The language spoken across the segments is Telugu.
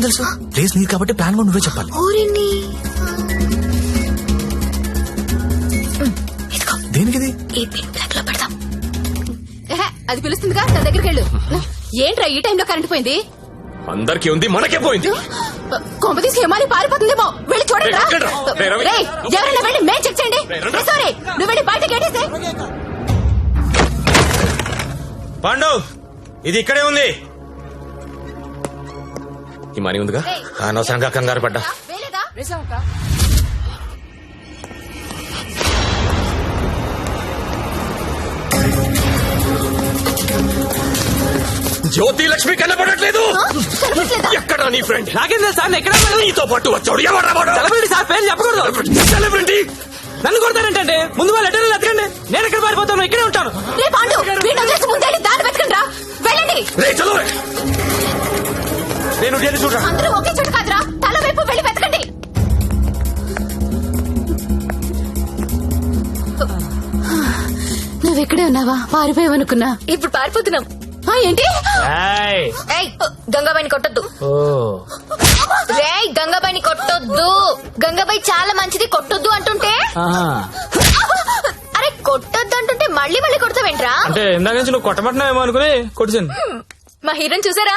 నాకేం తెలుసు? ప్లేస్ నీది కాబట్టి ప్లాన్ కూడా నువ్వే చెప్పాలి. ఊరిని. ఇదిగో. దేనికి ఇది ఈ పిన్ బ్లాక్లో పెడదాం. ఎహె, అది పిలుస్తుందిగా? తన దగ్గరికి వెళ్ళు. ఏంట్రా ఈ టైంలో కరెంట్ పోయింది? అందరికీ ఉంది మనకే పోయింది. కొంప తీసి హిమాలి పారిపోతుందేమో. వెళ్ళి చూడండి రా. రేయ్, ఎక్కడ్రా? రేయ్, రవి. రేయ్, ఎవరైనా వెళ్ళి మేం చెక్ చేయండి. రేయ్. సారీ నువ్వు వెళ్ళి బయట గేటేసే పాండు ఇది ఇక్కడే ఉంది. ఈ మనీ ఉందిగా? అనవసరంగా కంగారు పడ్డా. వేలేదా? జ్యోతి లక్ష్మి కనపడట్లేదు. ఎక్కడ నీ ఫ్రెండ్ నాకేం తెలుసు సార్ ఎక్కడ నీతో పాటు వచ్చాడు. వాడు? సెలబ్రిటీ సార్ పేరు చెప్పకూడదు. సెలబ్రిటీ నన్ను కొడతారంటే ముందు వాళ్ళు లెటర్లు ఎత్తకండి నేను ఎక్కడ పారిపోతాను ఇక్కడే ఉంటాను. రే పాండు వీడిని వదిలేసి ముందే దారి వెతకండి రా వెళ్ళండి. రే చలో. నేను చూడరా. అందరూ ఒకే చోట కాదురా. తల వైపు వెళ్ళి వెతకండి. నువ్వు ఇక్కడే ఉన్నావా? పారిపోయావనుకున్నా ఇప్పుడు పారిపోతున్నాం. ఆ, ఏంటి? ఏయ్. గంగాబాయిని కొట్టొద్దు. రేయ్ గంగాబాయిని కొట్టొద్దు. గంగాబాయి చాలా మంచిది కొట్టొద్దు అంటుంటే? అరే కొట్టొద్దు అంటుంటే మళ్ళీ మళ్ళీ కొడతావేంట్రా? అంటే ఇందాక నుంచి నువ్వు కొట్టబట్టినావేమో అనుకుని కొట్టించాను మా హీరోని చూసారా?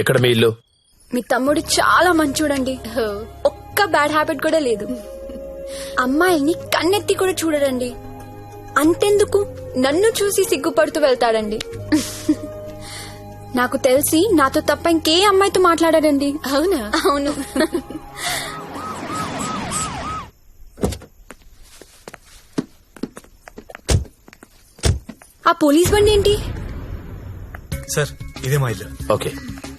ఎక్కడ మీ ఇల్లు? మీ తమ్ముడు చాలా మంచోడండి. ఒక్క బ్యాడ్ హ్యాబిట్ కూడా లేదు. అమ్మాయిల్ని కన్నెత్తి కూడా చూడడండి. అంతెందుకు? నన్ను చూసి సిగ్గుపడుతూ వెళ్తాడండి. నాకు తెలిసి నాతో తప్ప ఇంకే అమ్మాయితో మాట్లాడాడండి. అవునా? అవును. ఆ పోలీస్ బండి ఏంటి? సార్ ఇదే మా ఇల్లు. ఓకే.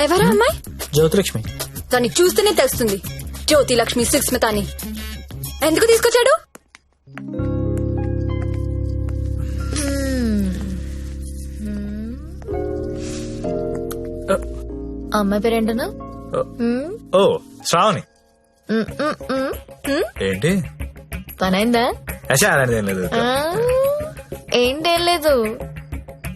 ఎవరా అమ్మాయి? జ్యోతిలక్ష్మి. దాన్ని చూస్తేనే తెలుస్తుంది. జ్యోతి లక్ష్మి సుస్మిత అని ఎందుకు తీసుకొచ్చాడు అమ్మాయి పేరేంటను ఓ. శ్రావణి. ఏంటి? పనైందా? అలాంటిది లేదు. ఏంటేం లేదు.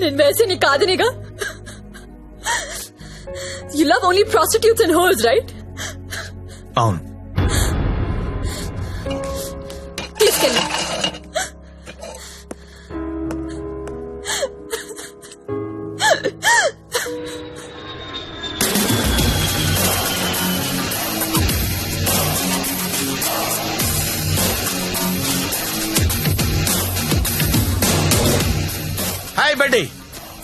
నేను వేసి నీ కాదనిగా? You love only prostitutes and whores right అవును.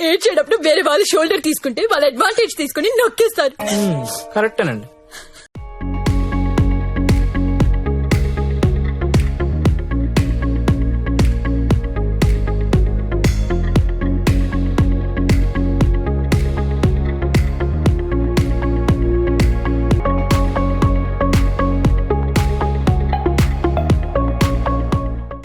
ఏడ్చేటప్పుడు వేరే వాళ్ళు షోల్డర్ తీసుకుంటే వాళ్ళ అడ్వాంటేజ్ తీసుకుని నొక్కేస్తారు. Hmm, కరెక్టేనండి